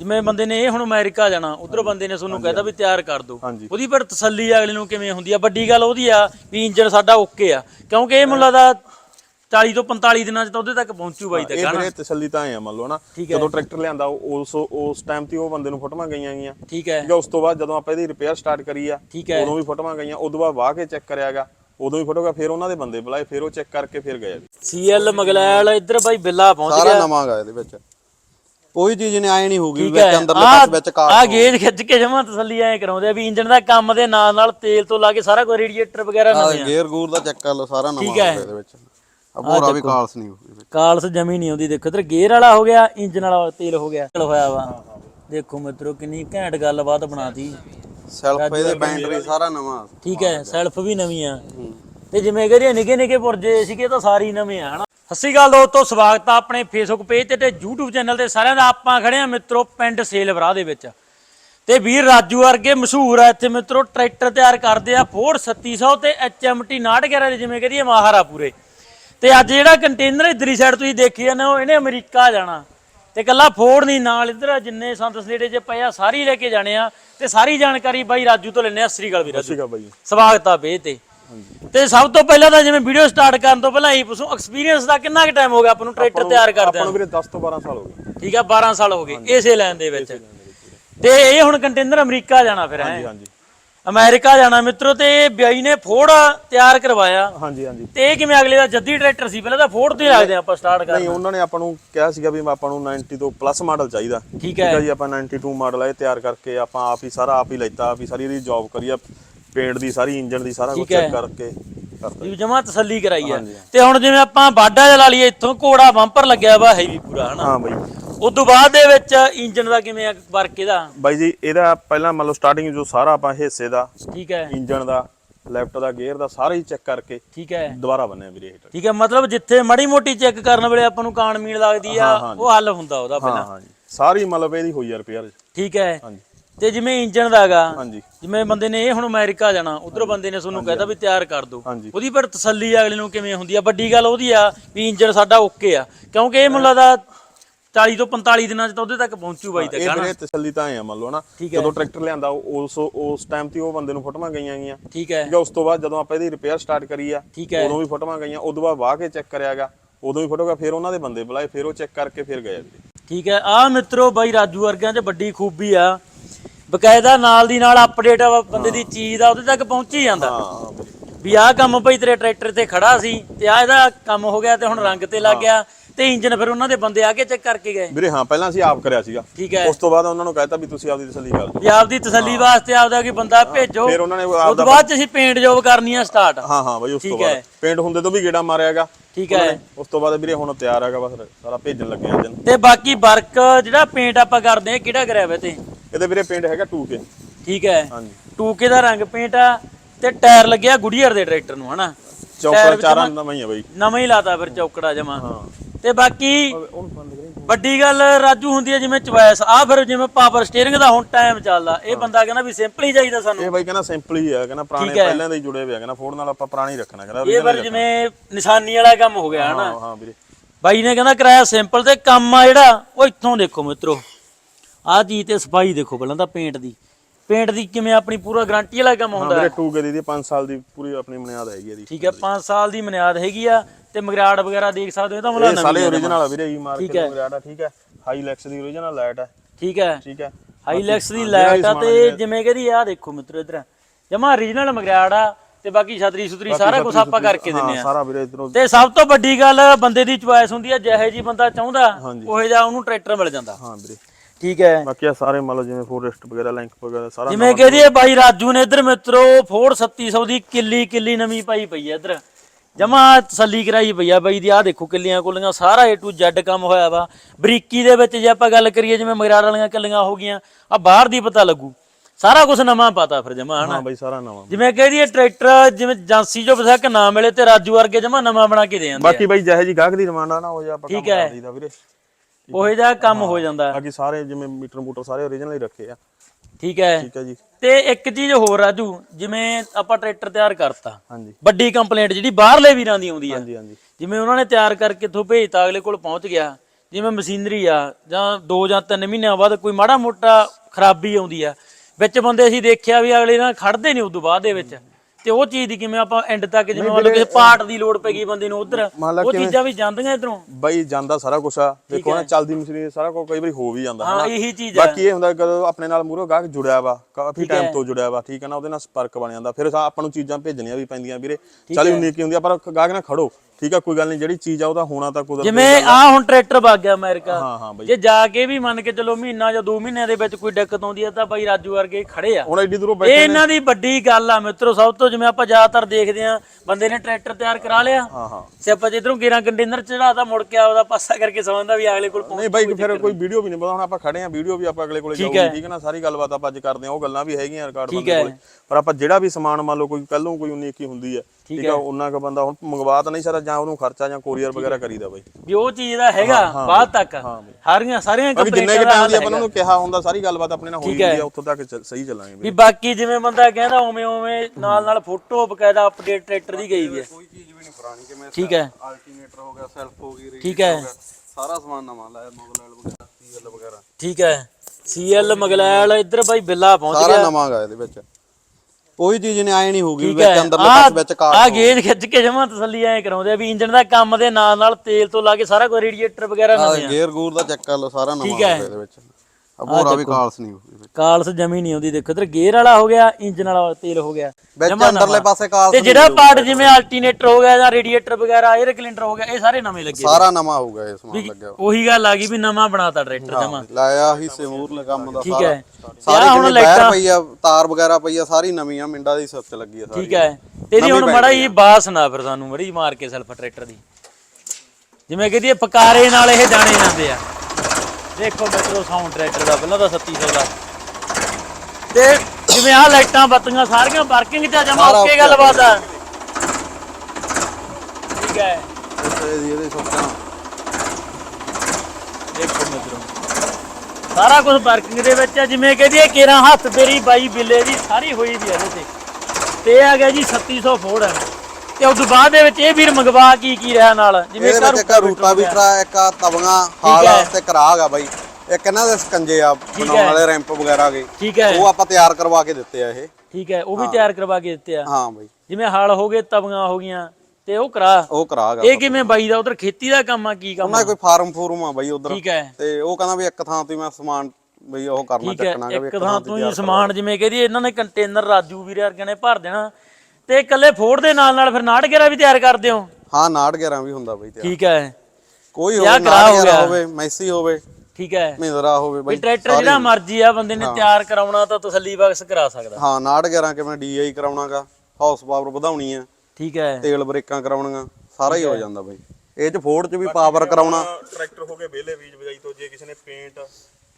ਜਿਵੇਂ ਬੰਦੇ ਨੇ ਇਹ ਹੁਣ ਅਮਰੀਕਾ ਜਾਣਾ ਉਧਰੋਂ ਬੰਦੇ ਨੇ ਤੁਹਾਨੂੰ ਕਹਿਤਾ ਵੀ ਤਿਆਰ ਕਰ ਦਿਓ। ਹਾਂਜੀ। ਉਹਦੀ ਪਰ ਤਸੱਲੀ ਅਗਲੇ ਨੂੰ ਕਿਵੇਂ ਹੁੰਦੀ ਆ? ਵੱਡੀ ਗੱਲ ਉਹਦੀ ਆ ਵੀ ਇੰਜਨ ਸਾਡਾ ਓਕੇ ਆ। ਕਿਉਂਕਿ ਇਹ ਮੁੱਲਾ ਦਾ 40 ਤੋਂ 45 ਦਿਨਾਂ ਚ ਤਾਂ ਉਹਦੇ ਤੱਕ ਪਹੁੰਚੂ ਬਾਈ ਤੱਕ ਇਹ ਹਨਾ ਵੀਰੇ ਤਸੱਲੀ ਤਾਂ ਆ ਮੰਨ ਲਓ ਨਾ ਠੀਕ ਹੈ। ਜਦੋਂ ਟਰੈਕਟਰ ਲਿਆਂਦਾ ਉਸ ਉਸ ਟਾਈਮ ਤੇ ਉਹ ਬੰਦੇ ਨੂੰ ਫੋਟੋਆਂ ਗਈਆਂ ਗਈਆਂ। ਠੀਕ ਹੈ। ਠੀਕ ਹੈ ਉਸ ਤੋਂ ਬਾਅਦ ਜਦੋਂ ਆਪਾਂ ਇਹਦੀ ਰਿਪੇਅਰ ਸਟਾਰਟ ਕਰੀ ਆ ਠੀਕ ਹੈ। ਉਦੋਂ ਵੀ ਫੋਟੋਆਂ ਗਈਆਂ ਉਦੋਂ ਬਾਅਦ ਵਾਹ ਕੇ ਚੈੱਕ ਕਰਿਆਗਾ ਉਦੋਂ ਵੀ ਫੋਟੋਗਾ ਫਿਰ ਉਹਨਾਂ ਦੇ ਬੰਦੇ ਬੁਲਾਏ ਫਿਰ ਉਹ ਚੈੱਕ ਕਰਕੇ ਫਿਰ ਗਏ ਸੀਐਲ ਮਗਲੈਲ ਇੱਧਰ ਬਾਈ ਬਿੱਲਾ ਪਹੁੰਚ ਸਾਰਾ ਗਿਆ। ਨਵਾਂ ਗਾ ਇਹਦੇ ਵਿੱਚ। ਕੋਈ ਚੀਜ਼ ਨੇ ਆਏ ਨਹੀਂ ਹੋਗੀ ਠੀਕ ਵਿੱਚ ਅੰਦਰਲੇ ਪਾਸੇ ਵਿੱਚ ਕਾਰ ਆ ਗੇਜ ਖਿੱਚ ਕੇ ਜਮਾ ਤਸੱਲੀ ਐ ਕਰਾਉਂਦੇ ਆ ਵੀ ਇੰਜਨ ਦਾ ਕੰਮ ਦੇ ਨਾਲ ਨਾਲ ਤੇਲ ਤੋਂ ਲਾ ਕੇ ਸਾਰਾ ਕੁਝ ਰੇਡੀਏਟਰ ਵਗੈਰਾ ਨਵੇਂ ਆ। ਗੇਅਰ ਗੂਰ ਦਾ ਚੈੱਕ ਕਰ ਲਓ ਸਾਰਾ ਨਵਾਂ ਠੀਕ ਹੈ। ਹੋਊਗਾ ਇਹਦੇ ਵਿੱਚ। ਆ ਬੋਰਾ ਵੀ ਕਾਲਸ ਨਹੀਂ ਹੋਊਗੀ ਕਾਲਸ ਜਮੀ ਨਹੀਂ ਆਉਂਦੀ ਦੇਖੋ ਇਧਰ ਗੇਅਰ ਵਾਲਾ ਹੋ ਗਿਆ ਇੰਜਨ ਵਾਲਾ ਤੇਲ ਹੋ ਗਿਆ ਚਲ ਹੋਇਆ ਵਾ। ਦੇਖੋ ਮਿੱਤਰੋ ਕਿੰਨੀ ਘੈਂਟ ਗੱਲਬਾਤ ਬਣਾਤੀ। ਸੈਲਫ ਇਹਦੇ ਬੈਟਰੀ ਸਾਰਾ ਨਵਾਂ। ਠੀਕ ਹੈ ਸੈਲਫ ਵੀ ਨਵੀਂ ਆ। ਤੇ ਜਿਵੇਂ ਕਰੀਏ ਨਿੱਕੇ ਨਿੱਕੇ ਪੁਰਜੇ ਸੀਗੇ ਤਾਂ ਸਾਰੇ ਨਵੇਂ ਆ ਸਤਿ ਸ਼੍ਰੀ ਅਕਾਲ ਦੋਸਤੋ ਸਵਾਗਤ ਆ ਆਪਣੇ ਫੇਸਬੁੱਕ ਪੇਜ ਤੇ ਤੇ YouTube ਚੈਨਲ ਤੇ ਸਾਰਿਆਂ ਦਾ। ਆਪਾਂ ਖੜੇ ਆ ਮਿੱਤਰੋ ਪਿੰਡ ਸੇਲਵਰਾ ਦੇ ਵਿੱਚ। ਤੇ ਵੀਰ ਰਾਜੂ ਵਰਗੇ ਮਸ਼ਹੂਰ ਆ ਇੱਥੇ ਮਿੱਤਰੋ ਟਰੈਕਟਰ ਤਿਆਰ ਕਰਦੇ ਆ ਫੋਰਡ 3700 ਤੇ HMT 911 ਦੇ ਜਿਵੇਂ ਕਰੀਏ ਮਾਹਰ ਆ ਪੂਰੇ ਤੇ ਅੱਜ ਜਿਹੜਾ ਕੰਟੇਨਰ ਇਧਰੀ ਸਾਈਡ ਤੁਸੀਂ ਦੇਖੀ ਜਾਂਦੇ ਹੋ ਇਹਨੇ ਅਮਰੀਕਾ ਜਾਣਾ। ਤੇ ਕੱਲਾ ਫੋਰਡ ਨਹੀਂ ਨਾਲ ਇਧਰ ਜਿੰਨੇ ਸੰਤ ਸਲੇਡੇ 'ਚ ਪਏ ਆ ਸਾਰੀ ਲੈ ਕੇ ਜਾਣੇ ਆ। ਤੇ ਸਾਰੀ ਜਾਣਕਾਰੀ ਬਾਈ ਰਾਜੂ ਤੋਂ ਲੈਣੇ ਆ। ਸ੍ਰੀ ਅਕਾਲ ਵੀਰ ਰਾਜੂ। ਠੀਕ ਆ ਬਾਈ ਸਵਾਗਤ ਆ ਬੇ ਤੇ। ਤੇ ਸਭ ਤੋਂ ਪਹਿਲਾਂ ਤਾਂ ਜਿਵੇਂ ਵੀਡੀਓ ਸਟਾਰਟ ਕਰਨ ਤੋਂ ਪਹਿਲਾਂ ਇਹ ਪੁੱਛੋ ਐਕਸਪੀਰੀਅੰਸ ਦਾ ਕਿੰਨਾ ਕੁ ਟਾਈਮ ਹੋ ਗਿਆ ਆਪਾਂ ਨੂੰ ਟਰੈਕਟਰ ਤਿਆਰ ਕਰਦੇ ਆਪਾਂ ਆ ਨੂੰ? ਵੀਰੇ 10 ਤੋਂ 12 ਸਾਲ ਹੋ ਗਏ। ਠੀਕ ਆ 12 ਸਾਲ ਹੋ ਗਏ ਇਸੇ ਲਾਈਨ ਦੇ ਵਿੱਚ। ਤੇ ਇਹ ਹੁਣ ਕੰਟੇਨਰ ਅਮਰੀਕਾ ਜਾਣਾ ਫਿਰ ਹੈ? ਹਾਂਜੀ। ਅਮਰੀਕਾ ਜਾਣਾ ਮਿੱਤਰੋ ਤੇ ਬਿਆਈ ਨੇ ਫੋਰਡ ਤਿਆਰ ਕਰਵਾਇਆ। ਹਾਂਜੀ ਹਾਂਜੀ। ਤੇ ਇਹ ਕਿਵੇਂ ਅਗਲੇ ਦਾ ਜੱਦੀ ਟਰੈਕਟਰ ਸੀ? ਪਹਿਲਾਂ ਤਾਂ ਫੋਰਡ ਤੇ ਲੱਗਦੇ ਆਪਾਂ ਸਟਾਰਟ ਕਰ ਨਹੀਂ ਉਹਨਾਂ ਨੇ ਆਪਾਂ ਨੂੰ ਕਿਹਾ ਸੀਗਾ ਵੀ ਆਪਾਂ ਨੂੰ 90 ਤੋਂ ਪਲੱਸ ਮਾਡਲ ਚਾਹੀਦਾ। ਠੀਕ ਹੈ। ਹੈ ਜੀ ਆਪਾਂ 92 ਮਾਡਲ ਹੈ ਤਿਆਰ ਕਰਕੇ ਆਪਾਂ ਆਪ ਹੀ ਸਾਰਾ ਆਪ ਹੀ ਲੈਤਾ ਆਪ ਹੀ ਸਾਰੀ ਇਹਦੀ ਜੌਬ ਕਰੀ ਆ। ਪੇਂਟ ਦੀ ਸਾਰੀ ਇੰਜਨ ਦੀ ਸਾਰਾ ਕੁਝ ਠੀਕ ਹੈ। ਚੈੱਕ ਕਰਕੇ ਕਰਤਾ ਜੀ। ਜਮਾ ਤਸੱਲੀ ਕਰਾਈ ਆ ਤੇ ਹੁਣ ਜਿਵੇਂ ਆਪਾਂ ਬਾਡਾ ਜਿਹਾ ਲਾ ਲਈਏ ਇੱਥੋਂ ਘੋੜਾ ਬੰਪਰ ਲੱਗਿਆ ਵਾ ਹੈਵੀ ਪੂਰਾ ਹਨਾ? ਹਾਂ ਬਾਈ। ਉਸ ਤੋਂ ਬਾਅਦ ਦੇ ਵਿੱਚ ਇੰਜਨ ਦਾ ਕਿਵੇਂ ਆ ਵਰਕ ਇਹਦਾ? ਬਾਈ ਜੀ ਇਹਦਾ ਪਹਿਲਾਂ ਮੰਨ ਲਓ ਸਟਾਰਟਿੰਗ ਜੋ ਸਾਰਾ ਆਪਾਂ ਹਿੱਸੇ ਦਾ ਠੀਕ ਹੈ। ਇੰਜਨ ਦਾ ਲੈਫਟ ਦਾ ਗੇਅਰ ਦਾ ਸਾਰਾ ਹੀ ਚੈੱਕ ਕਰਕੇ ਠੀਕ ਹੈ। ਦੁਬਾਰਾ ਬੰਨਿਆ ਵੀਰੇ ਇਹ ਠੀਕ ਹੈ ਮਤਲਬ ਜਿੱਥੇ ਮੜੀ ਮੋਟੀ ਚੈੱਕ ਕਰਨ ਵੇਲੇ ਆਪਾਂ ਨੂੰ ਕਾਣ ਮੀਣ ਲੱਗਦੀ ਆ ਉਹ ਹੱਲ ਹੁੰਦਾ ਉਹਦਾ ਹਾਂ ਪਹਿਲਾਂ। ਹਾਂ ਜੀ। ਸਾਰੀ ਮਤਲਬ ਇਹਦੀ ਹੋਈ ਆ ਰਿਪੇਅਰ ਠੀਕ ਹੈ। ਹਾਂਜੀ। ਤੇ ਜਿਵੇਂ ਇੰਜਨ ਦਾਗਾ ਹਾਂਜੀ। ਜਿਵੇਂ ਬੰਦੇ ਨੇ ਇਹ ਹੁਣ ਅਮਰੀਕਾ ਜਾਣਾ ਉਧਰੋਂ ਬੰਦੇ ਨੇ ਤੁਹਾਨੂੰ ਕਹਿਤਾ ਵੀ ਤਿਆਰ ਕਰ ਦਿਓ ਹਾਂਜੀ। ਉਹਦੀ ਪਰ ਤਸੱਲੀ ਅਗਲੇ ਨੂੰ ਕਿਵੇਂ ਹੁੰਦੀ ਆ? ਵੱਡੀ ਗੱਲ ਉਹਦੀ ਆ ਵੀ ਇੰਜਨ ਸਾਡਾ ਓਕੇ ਆ। ਕਿਉਂਕਿ ਇਹ ਮੁੱਲਾ ਦਾ 40 ਤੋਂ 45 ਦਿਨਾਂ ਚ ਤਾਂ ਉਹਦੇ ਤੱਕ ਪਹੁੰਚੂ ਬਾਈ ਤੱਕ ਇਹ ਹਨਾ ਵੀਰੇ ਤਸੱਲੀ ਤਾਂ ਆ ਮੰਨ ਲਓ ਨਾ ਠੀਕ ਹੈ। ਜਦੋਂ ਟਰੈਕਟਰ ਲਿਆਂਦਾ ਉਸ ਉਸ ਟਾਈਮ ਤੇ ਉਹ ਬੰਦੇ ਨੂੰ ਫੋਟੋਆਂ ਗਈਆਂ ਗਈਆਂ। ਠੀਕ ਹੈ। ਠੀਕ ਉਸ ਤੋਂ ਬਾਅਦ ਜਦੋਂ ਆਪਾਂ ਇਹਦੀ ਰਿਪੇਅਰ ਸਟਾਰਟ ਕਰੀ ਆ ਠੀਕ ਹੈ। ਉਦੋਂ ਵੀ ਫੋਟੋਆਂ ਗਈਆਂ ਉਦੋਂ ਬਾਅਦ ਵਾਹ ਕੇ ਚੈੱਕ ਕਰਿਆਗਾ ਉਦੋਂ ਵੀ ਫੋਟੋਗਾ ਫਿਰ ਉਹਨਾਂ ਦੇ ਬੰਦੇ ਬੁਲਾਏ ਫਿਰ ਉਹ ਚੈੱਕ ਕਰਕੇ ਫਿਰ ਗਏ ਠੀਕ ਹੈ। ਆ ਮਿੱਤਰੋ ਬਾਈ ਰਾਜੂ ਵਰਗਿਆਂ 'ਚ ਵੱਡੀ ਖੂਬੀ ਆ। ਬਕਾਇਦਾ ਨਾਲ ਦੀ ਨਾਲ ਅਪਡੇਟ ਬੰਦੇ ਦੀ ਚੀਜ਼ ਦਾ ਉਹਦੇ ਤੱਕ ਪਹੁੰਚ ਹੀ। ਜਾਂਦਾ। ਵੀ ਆਹ ਕੰਮ ਭਾਈ ਤੇਰੇ ਟਰੈਕਟਰ ਤੇ ਖੜਾ ਸੀ ਤੇ ਆ ਇਹਦਾ ਕੰਮ ਹੋ ਗਿਆ ਤੇ ਹੁਣ ਰੰਗ ਤੇ ਲੱਗ ਗਿਆ ਤੇ ਇੰਜਨ ਫਿਰ ਉਹਨਾਂ ਦੇ ਬੰਦੇ ਆ ਕੇ ਚੈੱਕ ਕਰਕੇ ਗਏ। ਵੀਰੇ ਹਾਂ ਪਹਿਲਾਂ ਅਸੀਂ ਆਪ ਕਰਿਆ ਸੀਗਾ। ਠੀਕ ਹੈ। ਉਸ ਤੋਂ ਬਾਅਦ ਉਹਨਾਂ ਨੂੰ ਕਹਿਤਾ ਵੀ ਤੁਸੀਂ ਆਪਦੀ ਤਸੱਲੀ ਕਰ ਦਿਓ। ਵੀ ਆਪਦੀ ਤਸੱਲੀ ਵਾਸਤੇ ਆਪਦਾ ਕੋਈ ਬੰਦਾ ਭੇਜੋ। ਫਿਰ ਉਹਨਾਂ ਨੇ ਉਸ ਤੋਂ ਬਾਅਦ ਚ ਅਸੀਂ ਪੇਂਟ ਜੋਬ ਕਰਨੀ ਆ ਸਟਾਰਟ ਹਾਂ ਹਾਂ ਬਾਈ ਉਸ ਤੋਂ ਬਾਅਦ। ਪੇਂਟ ਹੁੰਦੇ ਤੋਂ ਵੀ ਗੇੜਾ ਮਾਰਿਆਗਾ ਠੀਕ ਹੈ। ਉਸ ਤੋਂ ਬਾਅਦ ਵੀਰੇ ਹੁਣ ਤਿਆਰ ਹੈਗਾ ਬਸ ਸਾਰਾ ਭੇਜਣ ਲੱਗੇ ਆ ਜਨ ਤੇ ਬਾਕੀ ਵਰਕ ਜਿਹੜਾ ਪੇਂਟ ਆਪਾਂ ਕਰਦੇ ਆ ਕਿਹੜਾ ਕਰਿਆ ਵੇ ਤੇ ਇਹਦੇ ਵੀਰੇ ਪੇਂਟ ਹੈਗਾ 2K ਠੀਕ ਹੈ। ਹਾਂਜੀ। 2K ਦਾ ਰੰਗ ਪੇਂਟ ਆ ਤੇ ਟਾਇਰ ਲੱਗਿਆ ਗੁਡੀਅਰ ਦੇ ਟਰੈਕਟਰ ਨੂੰ ਹਨਾ? ਚੌਕਰ ਚਾਰਾਂ ਨਵਾਂ ਹੀ ਆ ਬਾਈ। ਨਵਾਂ ਹੀ ਲਾਤਾ ਫਿਰ ਚੌਕੜਾ ਜਮਾ। ਤੇ ਬਾਕੀ ਵੱਡੀ ਗੱਲ ਰਾਜੂ ਹੁੰਦੀ ਹੈ ਜਿਵੇਂ ਚੁਆਇਸ ਆ ਫਿਰ ਜਿਵੇਂ ਪਾਵਰ ਸਟੀਅਰਿੰਗ ਦਾ ਹੁਣ ਟਾਈਮ ਚੱਲਦਾ। ਇਹ ਬੰਦਾ ਕਹਿੰਦਾ ਵੀ ਸਿੰਪਲ ਹੀ ਚਾਹੀਦਾ ਸਾਨੂੰ। ਇਹ ਬਾਈ ਕਹਿੰਦਾ ਸਿੰਪਲ ਹੀ ਆ ਕਹਿੰਦਾ ਪੁਰਾਣੇ ਹੈ। ਪਹਿਲਾਂ ਦੇ ਹੀ ਜੁੜੇ ਹੋਏ ਆ ਕਹਿੰਦਾ ਫੋੜ ਨਾਲ ਆਪਾਂ ਪੁਰਾਣੀ ਰੱਖਣਾ ਕਹਿੰਦਾ ਇਹ ਫਿਰ ਜਿਵੇਂ ਨਿਸ਼ਾਨੀ ਵਾਲਾ ਕੰਮ ਹੋ ਗਿਆ ਹਨਾ? ਹਾਂ ਹਾਂ ਵੀਰੇ। ਬਾਈ ਨੇ ਕਹਿੰਦਾ ਕਰਾਇਆ ਸਿੰਪਲ ਤੇ ਕੰਮ ਆ ਜਿਹੜਾ ਉਹ ਇੱਥੋਂ ਦੇਖੋ ਮਿੱਤਰੋ। ਆਹ ਚੀਜ਼ ਤੇ ਸਫ਼ਾਈ ਦੇਖੋ ਪਹਿਲਾਂ ਤਾਂ ਪੇਂਟ ਦੀ। ਪੇਂਟ ਦੀ ਕਿਵੇਂ ਆਪਣੀ ਪੂਰਾ ਗਾਰੰਟੀ ਵਾਲਾ ਕੰਮ ਹਾਂ ਹੁੰਦਾ? ਵੀਰੇ 2K ਦੀ 5 ਸਾਲ ਦੀ ਪੂਰੀ ਆਪਣੀ ਬੁਨਿਆਦ ਹੈਗੀ ਇਹਦੀ। ਠੀਕ ਹੈ 5 ਸਾਲ ਦੀ ਮਨਿਆਦ ਹੈਗੀ ਆ ਤੇ ਮਗਰਾੜ ਵਗੈਰਾ ਦੇਖ ਸਕਦੇ ਹੋ ਇਹ ਤਾਂ ਮੁਲਾ ਇਹ ਸਾਲੇ ਨਵੀਂ origignal ਆ ਵੀਰੇ ਇਹ ਮਾਰਕੀਟ। ਨੂੰ ਗਰਾਡਾ ਠੀਕ ਹੈ। ਹਾਈ ਲੈਕਸ ਦੀ origignal ਲਾਈਟ ਹੈ ਠੀਕ ਹੈ। ਠੀਕ ਹੈ। ਹਾਈਲੈਕਸ ਦੀ ਲਾਈਟ ਆ ਤੇ ਜਿਵੇਂ ਕਹਿੰਦੀ ਆ ਦੇਖੋ ਮਿੱਤਰੋ ਇਧਰ। ਜਮਾ origignal ਮਗਰਾੜ ਆ ਤੇ ਬਾਕੀ ਛਤਰੀ ਸੁਤਰੀ ਸਾਰਾ ਕੁਝ ਆਪਾਂ ਕਰਕੇ ਦਿੰਨੇ ਆ ਸਾਰਾ ਵੀਰੇ ਇਧਰੋਂ ਤੇ ਸਭ ਤੋਂ ਵੱਡੀ ਗੱਲ ਬੰਦੇ ਦੀ ਚੁਆਇਸ ਹੁੰਦੀ ਆ ਜਿਹੇ ਜੀ ਬੰਦਾ ਚਾਹੁੰਦਾ। ਉਹੇ ਜਿਹਾ ਉਹਨੂੰ ਟਰੈਕਟਰ ਮਿਲ ਜਾਂਦਾ। ਹਾਂ ਵੀਰੇ। ਠੀਕ ਹੈ। ਬਾਕੀ ਆ ਸਾਰੇ ਮੰਨ ਲਓ ਜਿਵੇਂ ਫੋਰੈਸਟ ਵਗੈਰਾ ਲਿੰਕ ਵਗੈਰਾ ਸਾਰਾ ਜਿਵੇਂ ਕਹਦੀ ਹੈ ਬਾਈ ਰਾਜੂ ਨੇ ਇਧਰ ਮਿੱਤਰੋ ਫੋਰ 3700 ਦੀ ਕਿੱਲੀ ਕਿੱਲੀ ਨਵੀਂ ਪਾਈ ਪਈ ਹੈ ਇਧਰ। ਜਮਾ ਤਸੱਲੀ ਕਰਾਈ ਪਈ ਆ ਬਾਈ ਦੀ ਆ ਦੇਖੋ ਕਿੱਲੀਆਂ ਕੁੱਲੀਆਂ ਸਾਰਾ A to Z ਕੰਮ ਹੋਇਆ ਵਾ। ਬਰੀਕੀ ਦੇ ਵਿੱਚ ਜੇ ਆਪਾਂ ਗੱਲ ਕਰੀਏ ਜਿਵੇਂ ਮਗਰਾੜ ਵਾਲੀਆਂ ਕਿੱਲੀਆਂ ਹੋ ਗਈਆਂ ਆ ਬਾਹਰ ਦੀ ਪਤਾ ਲੱਗੂ। ਸਾਰਾ ਕੁਝ ਨਵਾਂ ਪਤਾ ਫਿਰ ਜਮਾ ਹਨਾ? ਹਾਂ ਬਾਈ ਸਾਰਾ ਨਵਾਂ। ਜਿਵੇਂ ਕਹਦੀ ਟਰੈਕਟਰ ਜਿਵੇਂ ਏਜੰਸੀ ਜੋ ਬਸਕ ਨਾ ਮਿਲੇ ਤੇ ਰਾਜੂ ਵਰਗੇ ਜਮਾ ਨਵਾਂ ਬਣਾ ਕੇ ਦੇ ਜਾਂਦੇ ਬਾਕੀ ਬਾਈ ਜਿਹੇ ਜੀ ਗਾਹਕ ਦੀ ਡਿਮਾਂਡ ਆ ਨਾ ਉਹ ਜਿਹਾ ਆਪਾਂ ਕੰਮ। ਕਰ ਦਈਦਾ ਵੀਰੇ। ਉਹੇ ਜਿਹਾ ਕੰਮ ਹੋ ਜਾਂਦਾ। ਬਾਕੀ ਸਾਰੇ ਜਿਵੇਂ ਮੀਟਰ ਮੂਟਰ ਸਾਰੇ origignal ਹੀ ਰੱਖੇ ਆ। ਠੀਕ ਹੈ। ਠੀਕ ਹੈ ਜੀ। ਤੇ ਇੱਕ ਚੀਜ਼ ਹੋਰ ਰਾਜੂ ਜਿਵੇਂ ਆਪਾਂ ਟਰੈਕਟਰ ਤਿਆਰ ਕਰਤਾ। ਹਾਂਜੀ। ਵੱਡੀ ਕੰਪਲੇਂਟ ਜਿਹੜੀ ਬਾਹਰਲੇ ਵੀਰਾਂ ਦੀ ਆਉਂਦੀ ਆ। ਹਾਂਜੀ ਹਾਂਜੀ। ਜਿਵੇਂ ਉਹਨਾਂ ਨੇ ਤਿਆਰ ਕਰਕੇ ਇੱਥੋਂ ਭੇਜਤਾ ਅਗਲੇ ਕੋਲ ਪਹੁੰਚ ਗਿਆ। ਜਿਵੇਂ ਮਸ਼ੀਨਰੀ ਆ ਜਾਂ 2 ਜਾਂ 3 ਮਹੀਨਿਆਂ ਬਾਅਦ ਕੋਈ ਮਾੜਾ ਮੋਟਾ ਖਰਾਬੀ ਆਉਂਦੀ ਆ। ਵਿੱਚ ਬੰਦੇ ਅਸੀਂ ਦੇਖਿਆ ਵੀ ਅਗਲੇ ਨਾਲ ਖੜਦੇ ਨਹੀਂ ਉਦੋਂ ਬਾਅਦ ਦੇ ਵਿੱਚ। ਤੇ ਉਹ ਚੀਜ਼ ਦੀ ਕਿਵੇਂ ਆਪਾਂ ਐਂਡ ਤੱਕ ਜਿਵੇਂ ਮੰਨ ਲਓ ਕਿਸੇ ਪਾਰਟ ਦੀ ਲੋੜ ਪੈ ਗਈ ਬੰਦੇ ਨੂੰ ਉਧਰ ਉਹ ਚੀਜ਼ਾਂ ਵੀ ਜਾਂਦੀਆਂ ਇਧਰੋਂ। ਬਾਈ ਜਾਂਦਾ ਸਾਰਾ ਕੁਝ ਆ। ਦੇਖੋ ਨਾ ਚੱਲਦੀ ਮਸ਼ੀਨਰੀ ਸਾਰਾ ਕੁਝ ਕਈ ਵਾਰੀ ਹੋ ਵੀ ਜਾਂਦਾ ਹਾਂ ਇਹੀ ਚੀਜ਼ ਆ ਬਾਕੀ ਇਹ ਹੁੰਦਾ ਕਦੋਂ ਆਪਣੇ ਨਾਲ ਮੂਰੋ ਗਾਹਕ ਜੁੜਿਆ ਵਾ ਕਾਫੀ ਟਾਈਮ ਤੋਂ ਜੁੜਿਆ ਵਾ ਠੀਕ ਹੈ ਨਾ? ਉਹਦੇ ਨਾਲ ਸੰਪਰਕ ਬਣ ਜਾਂਦਾ। ਫਿਰ ਆਪਾਂ ਨੂੰ ਚੀਜ਼ਾਂ ਭੇਜਣੀਆਂ ਵੀ ਪੈਂਦੀਆਂ ਵੀਰੇ। ਚੱਲ ਉਨੀ ਕੀ ਹੁੰਦੀ ਆ ਪਰ ਗਾਹਕ ਨਾਲ ਖੜੋ। ਠੀਕ ਆ ਕੋਈ ਗੱਲ ਨਹੀਂ ਜਿਹੜੀ ਚੀਜ਼ ਆ ਉਹਦਾ ਹੋਣਾ ਤਾਂ ਕੁਦਰਤੀ ਜਿਵੇਂ ਆ। ਹੁਣ ਟਰੈਕਟਰ ਵਗ ਗਿਆ ਅਮਰੀਕਾ। ਹਾਂ ਹਾਂ ਬਾਈ। ਜੇ ਜਾ ਕੇ ਵੀ ਮੰਨ ਕੇ ਚਲੋ ਮਹੀਨਾ ਜਾਂ 2 ਮਹੀਨਿਆਂ ਦੇ ਵਿੱਚ ਕੋਈ ਦਿੱਕਤ ਆਉਂਦੀ ਹੈ ਤਾਂ ਬਾਈ ਰਾਜੂ ਵਰਗੇ ਖੜੇ ਆ। ਹੁਣ ਐਡੀ ਦੂਰੋਂ ਇਹ ਬੈਠੇ ਇਹਨਾਂ ਦੀ ਵੱਡੀ ਗੱਲ ਆ ਮਿੱਤਰੋ ਸਭ ਤੋਂ ਜਿਵੇਂ ਆਪਾਂ ਜ਼ਿਆਦਾਤਰ ਦੇਖਦੇ ਆ ਬੰਦੇ ਨੇ ਟਰੈਕਟਰ ਤਿਆਰ ਕਰਾ ਲਿਆ। ਹਾਂ ਹਾਂ। ਸਿਆਪਾ ਜਿੱਧਰੋਂ ਗੇਰਾਂ ਕੰਟੇਨਰ ਚੜਾਤਾ ਮੁੜ ਕੇ ਆਪਦਾ ਪਾਸਾ ਕਰਕੇ ਸਮਝਦਾ ਵੀ ਅਗਲੇ ਕੋਲ ਪਹੁੰਚ ਨਹੀਂ ਬਾਈ ਫਿਰ ਕੋਈ ਵੀਡੀਓ ਵੀ ਨਹੀਂ ਪਤਾ ਹੁਣ ਆਪਾਂ ਖੜੇ ਆ ਵੀਡੀਓ ਵੀ ਆਪਾਂ ਅਗਲੇ ਕੋਲੇ ਜਾਊਗੀ ਠੀਕ ਹੈ ਨਾ? ਸਾਰੀ ਗੱਲਬਾਤ ਆਪਾਂ ਅੱਜ ਕਰਦੇ ਆ ਉਹ ਗੱਲਾਂ ਵੀ ਹੈਗੀਆਂ ਰਿਕਾਰਡ ਬੰਦੇ ਕੋਲੇ। ਪਰ ਆਪਾਂ ਜਿਹੜਾ ਵੀ ਸਮਾਨ ਮੰਨ ਲਓ ਕੋਈ ਪਹਿਲੋਂ ਕੋਈ 19 ਕੀ ਹੁੰਦੀ ਹੈ ਠੀਕ ਆ ਉਹਨਾਂ ਕ ਬੰਦਾ ਹੁਣ ਮੰਗਵਾ ਤਾਂ ਨਹੀਂ ਸਕਦਾ ਜਾਂ ਉਹਨੂੰ ਖਰਚਾ ਜਾਂ ਕੋਰੀਅਰ ਵਗੈਰਾ ਕਰੀਦਾ ਬਾਈ। ਵੀ ਉਹ ਚੀਜ਼ ਦਾ ਹੈਗਾ ਬਾਅਦ ਤੱਕ। ਸਾਰੀਆਂ ਸਾਰੀਆਂ ਜਿੰਨੇ ਕੰਪਨੀਆਂ ਕਿ ਦਾ ਟਾਈਮ ਦੀ ਆਪਾਂ ਨੂੰ ਕਿਹਾ ਹੁੰਦਾ ਸਾਰੀ ਗੱਲਬਾਤ ਆਪਣੇ ਨਾਲ ਹੋਈ ਹੁੰਦੀ ਆ ਉੱਥੋਂ ਤੱਕ ਸਹੀ ਚੱਲਾਂਗੇ ਵੀ ਬਾਕੀ ਜਿਵੇਂ ਬੰਦਾ ਕਹਿੰਦਾ ਉਵੇਂ ਉਵੇਂ ਨਾਲ ਨਾਲ ਫੋਟੋ ਬਕਾਇਦਾ ਅਪਡੇਟ ਟਰੈਕਟਰ ਦੀ ਗਈ ਵੀ ਹੈ। ਕੋਈ ਚੀਜ਼ ਵੀ ਨਹੀਂ ਪੁਰਾਣੀ ਕਿਵੇਂ ਠੀਕ ਹੈ। ਅਲਟਰਨੇਟਰ ਹੋ ਗਿਆ ਸੈਲਫ ਹੋ ਗਈ ਠੀਕ ਹੈ। ਸਾਰਾ ਸਮਾਨ ਨਵਾਂ ਲਾਇਆ ਮੋਗਲੈਲ ਵਗੈਰਾ ਸੀਐਲ ਵਗੈਰਾ। ਠੀਕ ਹੈ। ਸੀਐਲ ਮਗਲੈਲ ਇੱਧਰ ਬਾਈ ਬਿੱਲਾ ਪਹੁੰਚ ਸਾਰਾ ਗਿਆ। ਨਵਾਂ ਗਾ ਇਹਦੇ ਵਿੱਚ। ਕੋਈ ਚੀਜ਼ ਨੇ ਆਏ ਨਹੀਂ ਹੋਊਗੀ ਠੀਕ ਵਿੱਚ ਹੈ। ਅੰਦਰਲੇ ਪਾਸੇ ਵਿੱਚ ਕਾਰ ਆ ਗੇਜ ਖਿੱਚ ਕੇ ਜਮਾ ਤਸੱਲੀ ਐ ਕਰਾਉਂਦੇ ਆ ਵੀ ਇੰਜਨ ਦਾ ਕੰਮ ਦੇ ਨਾਲ ਨਾਲ ਤੇਲ ਤੋਂ ਲਾ ਕੇ ਸਾਰਾ ਕੁਝ ਰੇਡੀਏਟਰ ਵਗੈਰਾ ਨਵੇਂ ਆ। ਗੇਅਰ ਗੂਰ ਦਾ ਚੈੱਕ ਕਰ ਲਓ ਸਾਰਾ ਨਵਾਂ ਠੀਕ ਹੈ। ਇਹਦੇ ਵਿੱਚ। ਅਬੋਰਾ ਵੀ ਕਾਲਸ ਨਹੀਂ ਕਾਲਸ ਜਮੀ ਨਹੀਂ ਆਉਂਦੀ ਦੇਖੋ ਇਧਰ ਗੇਅਰ ਵਾਲਾ ਹੋ ਗਿਆ ਇੰਜਨ ਵਾਲਾ ਤੇਲ ਹੋ ਗਿਆ। ਵਿੱਚ ਅੰਦਰਲੇ। ਪਾਸੇ ਕਾਲਸ ਤੇ ਜਿਹੜਾ ਪਾਰਟ ਜਿਵੇਂ ਅਲਟਰਨੇਟਰ ਹੋ ਗਿਆ ਜਾਂ ਰੇਡੀਏਟਰ ਵਗੈਰਾ 에ਅਰ ਕਲਿੰਡਰ ਹੋ ਗਿਆ ਇਹ ਸਾਰੇ ਨਵੇਂ ਲੱਗੇ ਸਾਰਾ ਨਵਾਂ ਹੋਊਗਾ ਇਹ ਸਮਾਨ ਲੱਗਿਆ ਉਹੀ ਗੱਲ ਆ ਗਈ ਵੀ ਨਵਾਂ ਬਣਾਤਾ ਟਰੈਕਟਰ ਜਮਾ। ਲਾਇਆ ਹੀ ਸਿਮੂਰਲੇ ਕੰਮ ਦਾ ਠੀਕ ਹੈ। ਸਾਰੀ ਹੁਣ ਲਾਈਟਾਂ- ਪਈ ਆ ਤਾਰ ਵਗੈਰਾ ਪਈ ਆ ਸਾਰੀ ਨਵੀਂ ਆ ਮਿੰਡਾ ਦੀ ਸੁੱਚ ਲੱਗੀ ਆ ਸਾਰੀ। ਠੀਕ ਹੈ। ਤੇਰੀ ਹੁਣ ਮੜਾ ਜੀ ਬਾਸ ਨਾ ਫਿਰ ਸਾਨੂੰ ਮੜੀ ਮਾਰ ਕੇ ਸੈਲਫ ਟਰੈਕਟਰ ਦੀ। ਜਿਵੇਂ ਕਹਦੀ ਪਕਾਰੇ ਨਾਲ ਇਹ ਜਾਣੇ ਜਾਂਦੇ ਆ। ਦੇਖੋ ਮਿੱਤਰੋ ਸਾਊਂਡ ਟਰੈਕਟਰ ਦਾ ਪਹਿਲਾਂ ਤਾਂ 3700 ਦਾ। ਤੇ ਜਿਵੇਂ ਆਹ ਲਾਈਟਾਂ ਬੱਤੀਆਂ ਸਾਰੀਆਂ ਵਰਕਿੰਗ ਚ ਜਮਾ ਓਕੇ ਗੱਲਬਾਤ ਆ ਠੀਕ ਹੈ। ਉੱਤੇ ਦੀ ਇਹਦੇ ਸੁੱਚਾਂ ਦੇਖੋ ਮਿੱਤਰੋ ਸਾਰਾ ਕੁਝ ਵਰਕਿੰਗ ਦੇ ਵਿੱਚ ਆ ਜਿਵੇਂ ਕਹਦੀ ਇਹ ਕੇਰਾ ਹੱਥ ਤੇਰੀ ਬਾਈ ਬਿੱਲੇ ਦੀ ਸਾਰੀ ਹੋਈ ਆ ਇਹਦੇ ਤੇ। ਤੇ ਆ ਗਿਆ ਜੀ 3700 ਫੋੜ ਤੇ ਉਸ ਤੋਂ ਬਾਅਦ ਦੇ ਵਿੱਚ ਇਹ ਵੀਰ ਮੰਗਵਾ ਕੀ ਕੀ ਰਿਹਾ ਨਾਲ? ਜਿਵੇਂ ਇਹਦੇ ਵਿੱਚ ਇੱਕ ਰੂਟਾ ਵੀ ਟਰਾ ਇੱਕ ਆ ਤਵੀਆਂ ਹਾਲ ਤੇ ਕਰਾਗ ਆ ਬਾਈ। ਇੱਕ ਇਹਨਾਂ ਦੇ ਸਕੰਜੇ ਆ ਬਣਾਉਣ ਵਾਲੇ ਰੈਂਪ ਵਗੈਰਾ ਗਏ ਠੀਕ ਹੈ। ਉਹ ਆਪਾਂ ਤਿਆਰ ਕਰਵਾ ਕੇ ਦਿੱਤੇ ਆ ਇਹ। ਠੀਕ ਹੈ ਉਹ ਵੀ ਤਿਆਰ ਕਰਵਾ ਕੇ ਦਿੱਤੇ ਆ। ਹਾਂ ਬਾਈ। ਜਿਵੇਂ ਹਲ ਹੋ ਗਏ ਤਵੀਆਂ ਹੋ ਗਈਆਂ ਤੇ ਉਹ ਕਰਾ। ਉਹ ਕਰਾਗ ਆ ਇਹ ਕਿਵੇਂ ਬਾਈ ਦਾ? ਉਧਰ ਖੇਤੀ ਦਾ ਕੰਮ ਆ ਕੀ ਕੰਮ ਉਹਨਾਂ ਆ? ਕੋਈ ਫਾਰਮ ਫੂਰਮ ਆ ਬਾਈ ਉਧਰ। ਠੀਕ ਹੈ। ਤੇ ਉਹ ਕਹਿੰਦਾ ਵੀ ਇੱਕ ਥਾਂ ਤੋਂ ਮੈਂ ਸਮਾਨ ਬਈ ਉਹ ਕਰਨਾ ਚੱਕਣਾ ਵੀ ਇੱਕ ਥਾਂ ਤੋਂ ਹੀ ਸਮਾਨ ਜਿਵੇਂ ਕਹਦੀ ਇਹਨਾਂ ਨੇ ਕੰਟੇਨਰ ਰਾਜੂ ਵੀਰੇ ਵਰਗਿਆਂ ਨੇ ਭਰ ਦੇਣਾ। ਤੇ ਇਕੱਲੇ ਫੋੜ ਦੇ ਨਾਲ ਨਾਲ ਫਿਰ ਨਾਟਗੇਰਾ ਵੀ ਤਿਆਰ ਕਰਦੇ ਹੋ? ਹਾਂ 911 ਵੀ ਹੁੰਦਾ ਬਾਈ ਤਿਆਰ। ਠੀਕ ਹੈ। ਕੋਈ ਹੋਵੇ 911 ਗਿਆ। ਹੋਵੇ। ਮੈਸੀ ਹੋਵੇ ਠੀਕ ਹੈ। ਮਹਿੰਦਰਾ ਹੋਵੇ ਬਾਈ ਟਰੈਕਟਰ ਜਿਹੜਾ ਮਰਜ਼ੀ ਆ ਬੰਦੇ ਨੇ ਤਿਆਰ ਕਰਾਉਣਾ ਤਾਂ ਤਸੱਲੀ ਬਖਸ਼ ਕਰਾ ਸਕਦਾ। ਹਾਂ 911 ਕਿਵੇਂ ਡੀਆਈ ਕਰਾਉਣਾਗਾ ਹਾਊਸ ਪਾਵਰ ਵਧਾਉਣੀ ਆ। ਠੀਕ ਹੈ। ਤੇਲ ਬ੍ਰੇਕਾਂ ਕਰਾਉਣੀਆਂ ਸਾਰਾ ਹੀ ਹੋ ਜਾਂਦਾ ਬਾਈ। ਇਹ ਚ ਫੋਰਡ ਚ ਵੀ ਪਾਵਰ ਕਰਾਉਣਾ। ਟਰੈਕਟਰ ਹੋ ਗਏ ਵਿਹਲੇ ਬੀਜ ਬਜਾਈ ਤੋਂ ਜੇ ਕਿਸੇ ਨੇ ਪੇਂਟ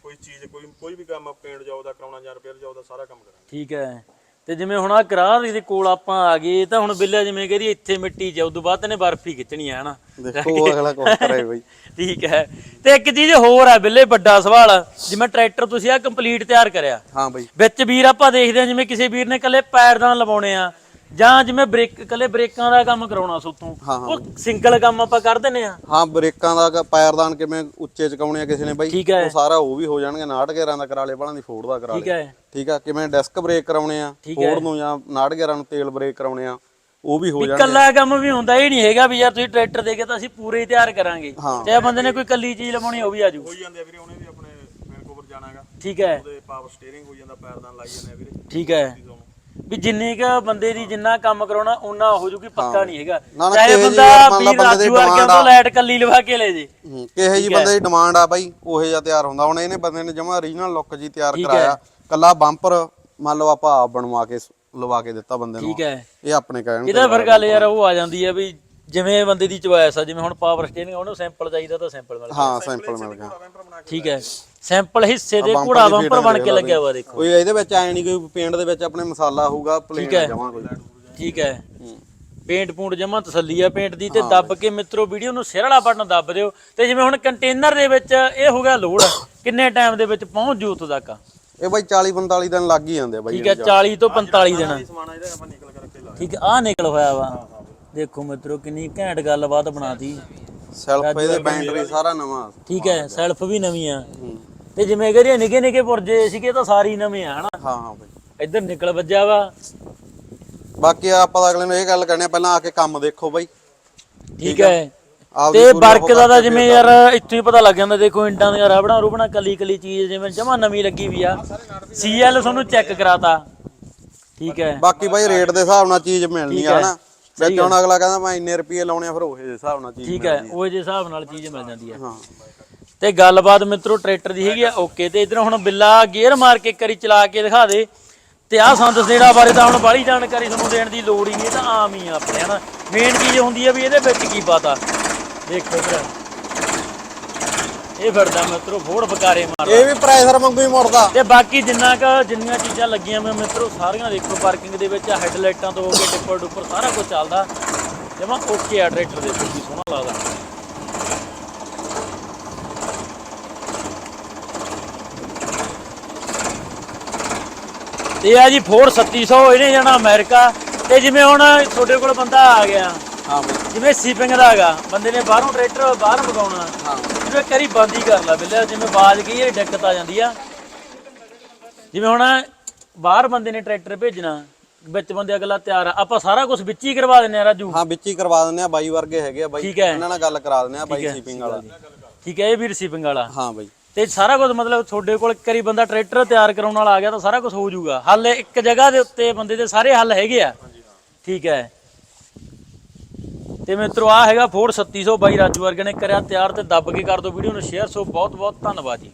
ਕੋਈ ਚੀਜ਼ ਕੋਈ ਕੋਈ ਵੀ ਕੰਮ ਪੇਂਟ ਜਾਓ ਦਾ ਕਰਾਉਣਾ ਜਾਂ ਰਿਪੇਅਰ ਜਾਓ ਦਾ ਸਾਰਾ ਕੰਮ ਕਰਾਂਗੇ। ਠੀਕ ਹੈ। ਤੇ ਜਿਵੇਂ ਹੁਣ ਆ ਕਰਾ ਦੇ ਕੋਲ ਆਪਾਂ ਆ ਗਏ ਤਾਂ ਹੁਣ ਬਿੱਲਿਆ ਜਿਵੇਂ ਕਹਦੀ ਇੱਥੇ ਮਿੱਟੀ ਚ ਉਦੋਂ ਬਾਅਦ ਨੇ ਬਰਫੀ ਖਿੱਚਣੀ ਆ ਹਨਾ? ਦੇਖੋ ਅਗਲਾ ਕੁਝ ਕਰੇ ਬਾਈ। ਠੀਕ ਹੈ। ਤੇ ਇੱਕ ਚੀਜ਼ ਹੋਰ ਆ ਬਿੱਲੇ ਵੱਡਾ ਸਵਾਲ ਜਿਵੇਂ ਟਰੈਕਟਰ ਤੁਸੀਂ ਆ ਕੰਪਲੀਟ ਤਿਆਰ ਕਰਿਆ। ਹਾਂ ਬਾਈ। ਵਿੱਚ ਵੀਰ ਆਪਾਂ ਦੇਖਦੇ ਆ ਜਿਵੇਂ ਕਿਸੇ ਵੀਰ ਨੇ ਕੱਲੇ ਪੈਰਦਾਨ ਲਵਾਉਣੇ ਆ ਜਾਂ ਜਿਵੇਂ ਬ੍ਰੇਕ ਕੱਲੇ ਬ੍ਰੇਕਾਂ ਦਾ ਕੰਮ ਕਰਾਉਣਾ ਸੁੱਤੋਂ ਹਾਂ, ਹਾਂ। ਉਹ ਸਿੰਗਲ ਕੰਮ ਆਪਾਂ ਕਰ ਦਿੰਨੇ ਆ ਹਾਂ ਬ੍ਰੇਕਾਂ ਦਾ ਕ- ਪੈਰਦਾਨ ਕਿਵੇਂ ਉੱਚੇ ਚਕਾਉਣੇ ਆ ਕਿਸੇ ਨੇ ਬਾਈ? ਠੀਕ ਹੈ। ਉਹ ਸਾਰਾ ਉਹ ਵੀ ਹੋ ਜਾਣਗੇ 911 ਦਾ ਕਰਾ ਲੇ ਬਾਲਾਂ ਦੀ ਫੋਰਡ ਦਾ ਕਰਾ ਠੀਕ ਲੇ ਹੈ। ਠੀਕ ਆ ਕਿਵੇਂ ਡੈਸਕ ਬ੍ਰੇਕ ਕਰਾਉਣੇ ਆ ਫੋਰਡ ਨੂੰ ਜਾਂ 911 ਨੂੰ ਤੇਲ ਬ੍ਰੇਕ ਕਰਾਉਣੇ ਆ ਉਹ ਵੀ ਹੋ ਜਾਣਗੇ। ਕੱਲਾ ਕੰਮ ਵੀ ਹੁੰਦਾ ਇਹ ਨਹੀਂ ਹੈਗਾ ਵੀ ਯਾਰ ਤੁਸੀਂ ਟਰੈਕਟਰ ਦੇ ਕੇ ਤਾਂ ਅਸੀਂ ਪੂਰੇ ਹੀ ਤਿਆਰ ਕਰਾਂਗੇ। ਹਾਂ। ਚਾਹੇ ਬੰਦੇ ਨੇ ਕੋਈ ਕੱਲੀ ਚੀਜ਼ ਲਵਾਉਣੀ ਉਹ ਵੀ ਆਜੂ ਹੋਈ ਜਾਂਦੇ ਆ ਵੀਰੇ ਉਹਨੇ ਵੀ ਆਪਣੇ ਵੈਨਕੂਵਰ ਜਾਣਾਗਾ ਠੀਕ ਹੈ। ਉਹਦੇ ਪਾਵਰ ਸਟੀਅਰਿੰਗ ਹੋਈ ਜਾਂਦਾ ਪੈਰਦਾਨ ਲਾਈ ਜਾਂਦੇ ਆ ਵੀਰੇ। ਠੀਕ ਹੈ। ਵੀ ਜਿੰਨੀ ਕ ਬੰਦੇ ਦੀ ਜਿੰਨਾ ਕੰਮ ਕਰਾਉਣਾ ਉਹਨਾਂ ਹੋ ਜੂਗੀ ਪੱਕਾ ਨਹੀਂ ਹੈਗਾ। ਚਾਹੇ ਬੰਦਾ ਵੀਰ ਰਾਜੂ ਵਰਗਿਆਂ ਤੋਂ ਆ। ਲਾਈਟ ਕੱਲੀ ਲਵਾ ਕੇ ਲੈ ਜੇ। ਕਿਹੇ ਜੀ ਬੰਦੇ ਦੀ ਡਿਮਾਂਡ ਆ ਬਾਈ? ਉਹੇ ਜਿਹਾ ਤਿਆਰ ਹੁੰਦਾ। ਹੁਣ ਇਹਨੇ ਬੰਦੇ ਨੇ ਜਮਾ ਓਰੀਜਨਲ ਲੁੱਕ ਜੀ ਤਿਆਰ ਕਰਾਇਆ। ਕੱਲਾ ਬੰਪਰ ਮੰਨ ਲਓ ਆਪਾਂ ਬਣਵਾ ਕੇ ਲਵਾ ਕੇ ਦਿੱਤਾ ਬੰਦੇ ਨੂੰ। ਠੀਕ ਹੈ। ਇਹ ਆਪਣੇ ਕਹਿਣ ਇਹਦਾ ਫਿਰ ਗੱਲ ਯਾਰ ਉਹ ਆ ਜਾਂਦੀ ਹੈ ਵੀ ਜਿਵੇਂ ਬੰਦੇ ਦੀ ਚੁਆਇਸ ਆ ਜਿਵੇਂ ਹੁਣ ਪਾਵਰ ਸਟੇਰਿੰਗ ਉਹਨੂੰ ਸੈਂਪਲ ਚਾਹੀਦਾ ਤਾਂ ਸੈਂਪਲ ਮਿਲ ਹਾਂ ਸੈਂਪਲ ਮਿਲ ਗਿਆ। ਠੀਕ ਹੈ। ਸੈਂਪਲ ਹਿੱਸੇ ਦੇ ਘੋੜਾ ਬੰਪਰ ਬਣ ਕੇ ਲੱਗਿਆ ਹੋਇਆ ਦੇਖੋ। ਕੋਈ ਇਹਦੇ ਵਿੱਚ ਐ ਨਹੀਂ ਕੋਈ ਪੇਂਟ ਦੇ ਵਿੱਚ ਆਪਣੇ ਮਸਾਲਾ ਹੋਊਗਾ ਪਲੇਨ ਜਮਾ ਕੋਈ ਠੀਕ ਹੈ। ਪੇਂਟ ਪੂੰਟ ਜਮਾ ਤਸੱਲੀ ਆ ਪੇਂਟ ਦੀ ਤੇ ਦੱਬ ਕੇ ਮਿੱਤਰੋ ਵੀਡੀਓ ਨੂੰ ਸਿਰ ਵਾਲਾ ਬਟਨ ਦੱਬ ਦਿਓ। ਤੇ ਜਿਵੇਂ ਹੁਣ ਕੰਟੇਨਰ ਦੇ ਵਿੱਚ ਇਹ ਹੋ ਗਿਆ ਲੋਡ ਕਿੰਨੇ ਟਾਈਮ ਦੇ ਵਿੱਚ ਪਹੁੰਚ ਜੂ ਉੱਥੋਂ ਤੱਕ? ਇਹ ਬਾਈ 40 45 ਦਿਨ ਲੱਗ ਹੀ ਜਾਂਦੇ ਆ ਬਾਈ ਠੀਕ ਹੈ 40 ਤੋਂ 45 ਦਿਨ। ਸਮਾਨ ਇਹਦਾ ਆਪਾਂ ਨਿਕਲ ਕਰਕੇ ਲਾ ਠੀਕ ਆ ਨਿਕਲ ਹੋਇਆ ਵਾ। ਦੇਖੋ ਮਿੱਤਰੋ ਕਿੰਨੀ ਘੈਂਟ ਗੱਲਬਾਤ ਬਣਾਤੀ। ਸੈਲਫ ਇਹਦੇ ਬੈਟਰੀ ਸਾਰਾ ਨਵਾਂ। ਠੀਕ ਹੈ ਸੈਲਫ ਵੀ ਨਵੀਂ ਆ। ਤੇ ਜਿਵੇਂ ਕਰੀਏ ਨਿੱਕੇ ਨਿੱਕੇ ਪੁਰਜੇ ਸੀਗੇ ਤਾਂ ਸਾਰੇ ਨਵੇਂ ਆ ਹਨਾ? ਹਾਂ ਹਾਂ ਬਾਈ। ਇੱਧਰ ਨਿਕਲ ਵੱਜਿਆ ਵਾ। ਬਾਕੀ ਆਪਾਂ ਅਗਲੇ ਨੂੰ ਇਹ ਗੱਲ ਕਰਨੀ ਆ ਪਹਿਲਾਂ ਆ ਕੇ ਕੰਮ ਦੇਖੋ ਬਾਈ। ਠੀਕ ਹੈ। ਤੇ ਵਰਕ ਦਾ ਤਾਂ ਜਿਵੇਂ ਯਾਰ ਇੱਥੋਂ ਹੀ ਪਤਾ ਲੱਗ ਜਾਂਦਾ ਦੇਖੋ ਇੰਟਾਂ ਦੀਆਂ ਰਬੜਾਂ ਰੁਬਣਾ ਕੱਲੀ ਕੱਲੀ ਚੀਜ਼ ਜਿਵੇਂ ਜਮਾ ਨਵੀਂ ਲੱਗੀ ਵੀ ਆ। ਸੀਐਲ ਤੁਹਾਨੂੰ ਚੈੱਕ ਕਰਾਤਾ। ਠੀਕ ਹੈ। ਬਾਕੀ ਬਾਈ ਰੇਟ ਦੇ ਹਿਸਾਬ ਨਾਲ ਚੀਜ਼ ਮਿਲਣੀ ਆ। ਹਨਾ? ਵਿੱਚ ਹੁਣ ਅਗਲਾ ਕਹਿੰਦਾ ਮੈਂ ਇੰਨੇ ਰੁਪਏ ਲਾਉਣੇ ਆ ਫਿਰ ਉਹੇ ਦੇ ਹਿਸਾਬ ਨਾਲ ਚੀਜ਼ ਠੀਕ ਹੈ ਉਹ ਜੇ ਹਿਸਾਬ ਨਾਲ ਚੀਜ਼ ਮਿਲ ਜਾਂਦੀ ਹੈ ਹਾਂ। ਤੇ ਗੱਲਬਾਤ ਮਿੱਤਰੋ ਟਰੈਕਟਰ ਦੀ ਹੈਗੀ ਆ ਓਕੇ ਤੇ ਇਧਰ ਹੁਣ ਬਿੱਲਾ ਗੇਅਰ ਮਾਰ ਕੇ ਇੱਕ ਵਾਰੀ ਚਲਾ ਕੇ ਦਿਖਾ ਦੇ। ਤੇ ਆਹ ਸੰਦ ਸੇੜਾ ਬਾਰੇ ਤਾਂ ਹੁਣ ਬਾਹਲੀ ਜਾਣਕਾਰੀ ਤੁਹਾਨੂੰ ਦੇਣ ਦੀ ਲੋੜ ਹੀ ਨਹੀਂ ਇਹ ਤਾਂ ਆਮ ਹੀ ਆ ਆਪਣੇ ਹਨਾ? ਮੇਨ ਚੀਜ਼ ਹੁੰਦੀ ਆ ਵੀ ਇਹਦੇ ਵਿੱਚ ਕੀ ਪਤਾ। ਦੇਖੋ ਇਧਰ। ਇਹ ਫਿਰਦਾ ਮਿੱਤਰੋ ਫੋੜ ਫਕਾਰੇ ਮਾਰਦਾ। ਇਹ ਵੀ ਪ੍ਰੈਸ਼ਰ ਵਾਂਗੂ ਹੀ ਮੁੜਦਾ। ਤੇ ਬਾਕੀ ਜਿੰਨਾ ਕ ਜਿੰਨੀਆਂ ਚੀਜ਼ਾਂ ਲੱਗੀਆਂ ਮੈਂ ਮਿੱਤਰੋ ਸਾਰੀਆਂ ਦੇਖੋ ਪਾਰਕਿੰਗ ਦੇ ਵਿੱਚ ਹੈਡਲਾਈਟਾਂ ਤੋਂ ਹੋ ਕੇ ਟਿੱਪਰ ਡੁੱਪਰ ਸਾਰਾ ਕੁਝ ਚੱਲਦਾ। ਜਮਾ ਓਕੇ ਆ ਟਰੈਕਟਰ ਦੇ ਵਿੱਚ ਸੋਹਣਾ ਲੱਗਦਾ। ਤੇ ਆ ਜੀ 3700 ਇਹਨੇ ਜਾਣਾ ਅਮਰੀਕਾ। ਤੇ ਜਿਵੇਂ ਹੁਣ ਤੁਹਾਡੇ ਕੋਲ ਬੰਦਾ ਆ ਗਿਆ ਹਾਂ ਬਾਈ। ਜਿਵੇਂ ਸੀਪਿੰਗ ਦਾ ਹੈਗਾ ਬੰਦੇ ਨੇ ਬਾਹਰੋਂ ਟਰੈਕਟਰ ਬਾਹਰ ਮਗਾਉਣਾ ਹਾਂ। ਜਿਵੇਂ ਕਰੀ ਬੰਦ ਹੀ ਕਰ ਲਾ ਬਿੱਲੇ ਜਿਵੇਂ ਬਾਜ ਗਈ ਇਹ ਦਿੱਕਤ ਆ ਜਾਂਦੀ ਆ। ਜਿਵੇਂ ਹੁਣ ਬਾਹਰ ਬੰਦੇ ਨੇ ਟਰੈਕਟਰ ਭੇਜਣਾ ਵਿੱਚ ਬੰਦੇ ਅਗਲਾ ਤਿਆਰ ਆ। ਆਪਾਂ ਸਾਰਾ ਕੁਝ ਵਿੱਚ ਹੀ ਕਰਵਾ ਦਿੰਨੇ ਆ ਰਾਜੂ। ਹਾਂ ਵਿੱਚ ਹੀ ਕਰਵਾ ਦਿੰਦੇ ਆ ਬਾਈ ਵਰਗੇ ਹੈਗੇ ਆ ਬਾਈ। ਠੀਕ ਹੈ। ਇਹਨਾਂ ਨਾਲ ਗੱਲ ਕਰਾ ਦਿੰਦੇ ਆ ਬਾਈ ਸ਼ਿਪਿੰਗ ਵਾਲਾ। ਠੀਕ ਹੈ ਇਹ ਵੀ ਰਿਸੀਵਿੰਗ ਵਾਲਾ। ਹਾਂ ਬਾਈ। ਤੇ ਸਾਰਾ ਕੁਝ ਮਤਲਬ ਤੁਹਾਡੇ ਕੋਲ ਇੱਕ ਵਾਰੀ ਬੰਦਾ ਟਰੈਕਟਰ ਤਿਆਰ ਕਰਾਉਣ ਵਾਲਾ ਆ ਗਿਆ ਤਾਂ ਸਾਰਾ ਕੁਝ ਹੋ ਜਾਊਗਾ। ਹੱਲ ਇੱਕ ਜਗ੍ਹਾ ਦੇ ਉੱਤੇ ਬੰਦੇ ਦੇ ਸਾਰੇ ਹੱਲ ਹੈਗੇ ਆ। ਠੀਕ ਹੈ। ਤੇ ਮਿੱਤਰੋ ਆ ਹੈਗਾ ਫੋਰਡ 3700 ਬਾਈ ਰਾਜੂ ਵਰਗੇ ਨੇ ਕਰਿਆ ਤਿਆਰ ਤੇ ਦੱਬ ਕੇ ਕਰ ਦਿਓ ਵੀਡੀਓ ਨੂੰ ਸ਼ੇਅਰ ਸੋ ਬਹੁਤ ਬਹੁਤ ਧੰਨਵਾਦ ਜੀ।